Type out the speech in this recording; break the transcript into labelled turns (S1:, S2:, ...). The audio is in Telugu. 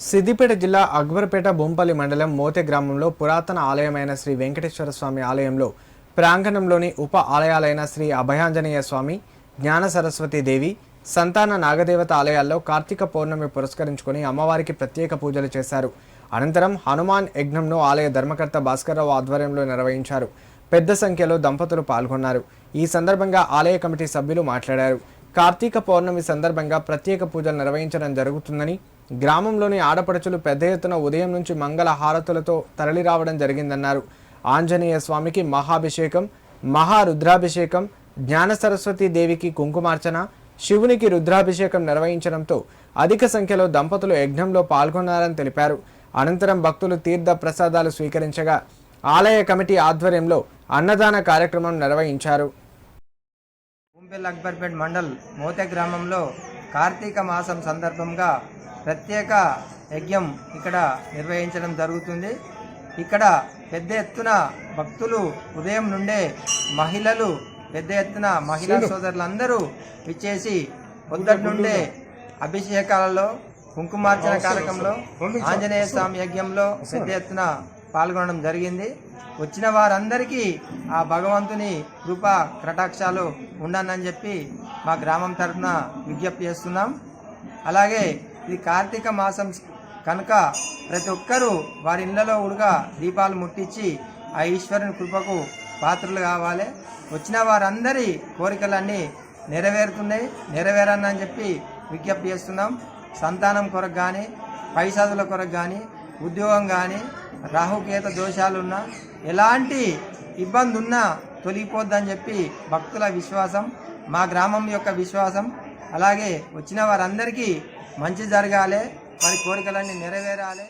S1: సిద్దిపేట జిల్లా అక్బర్పేట బొంపల్లి మండలం మోతె గ్రామంలో పురాతన ఆలయమైన శ్రీ వెంకటేశ్వర స్వామి ఆలయంలో ప్రాంగణంలోని ఉప ఆలయాలైన శ్రీ అభయాంజనేయ స్వామి జ్ఞాన సరస్వతి దేవి సంతాన నాగదేవత ఆలయాల్లో కార్తీక పౌర్ణమి పురస్కరించుకొని అమ్మవారికి ప్రత్యేక పూజలు చేశారు. అనంతరం హనుమాన్ యజ్ఞంను ఆలయ ధర్మకర్త భాస్కర్రావు ఆధ్వర్యంలో నిర్వహించారు. పెద్ద సంఖ్యలో దంపతులు పాల్గొన్నారు. ఈ సందర్భంగా ఆలయ కమిటీ సభ్యులు మాట్లాడారు. కార్తీక పౌర్ణమి సందర్భంగా ప్రత్యేక పూజలు నిర్వహించడం జరుగుతుందని గ్రామంలోని ఆడపడుచులు పెద్ద ఎత్తున ఉదయం నుంచి మంగళ హారతులతో తరలిరావడం జరిగిందన్నారు. ఆంజనేయ స్వామికి మహాభిషేకం మహారుద్రాభిషేకం జ్ఞాన సరస్వతి దేవికి కుంకుమార్చన శివునికి రుద్రాభిషేకం నిర్వహించడంతో అధిక సంఖ్యలో దంపతులు యజ్ఞంలో పాల్గొన్నారని తెలిపారు. అనంతరం భక్తులు తీర్థ ప్రసాదాలు స్వీకరించగా ఆలయ కమిటీ ఆధ్వర్యంలో అన్నదాన కార్యక్రమం నిర్వహించారు.
S2: ముంబెల్ అక్బర్పేట్ మండల్ మోతే గ్రామంలో కార్తీక మాసం సందర్భంగా ప్రత్యేక యజ్ఞం ఇక్కడ నిర్వహించడం జరుగుతుంది. ఇక్కడ పెద్ద ఎత్తున భక్తులు ఉదయం నుండే మహిళలు పెద్ద ఎత్తున మహిళా సోదరులందరూ విచ్చేసి పొద్దుటి నుండే అభిషేకాలలో కుంకుమార్చన కార్యక్రమంలో ఆంజనేయ స్వామి యజ్ఞంలో పెద్ద ఎత్తున పాల్గొనడం జరిగింది. వచ్చిన వారందరికీ ఆ భగవంతుని కృప కటాక్షాలు ఉండనని చెప్పి మా గ్రామం తరఫున విజ్ఞప్తి చేస్తున్నాం. అలాగే ఇది కార్తీక మాసం కనుక ప్రతి ఒక్కరూ వారి ఇళ్ళలో ఉడుగా దీపాలు ముట్టించి ఆ ఈశ్వరుని కృపకు పాత్రలు కావాలి. వచ్చిన వారందరి కోరికలన్నీ నెరవేరుతున్నాయి. నెరవేరని చెప్పి విజ్ఞప్తి చేస్తున్నాం. సంతానం కొరకు కానీ పై చదువుల కొరకు కానీ ఉద్యోగం కానీ రాహుకేత దోషాలున్నా ఎలాంటి ఇబ్బంది ఉన్నా తొలగిపోద్దని చెప్పి భక్తుల విశ్వాసం మా గ్రామం యొక్క విశ్వాసం అలాగే వచ్చిన వారందరికీ మంచి జరగాలి. వారి కోరికలన్నీ నెరవేరాలి.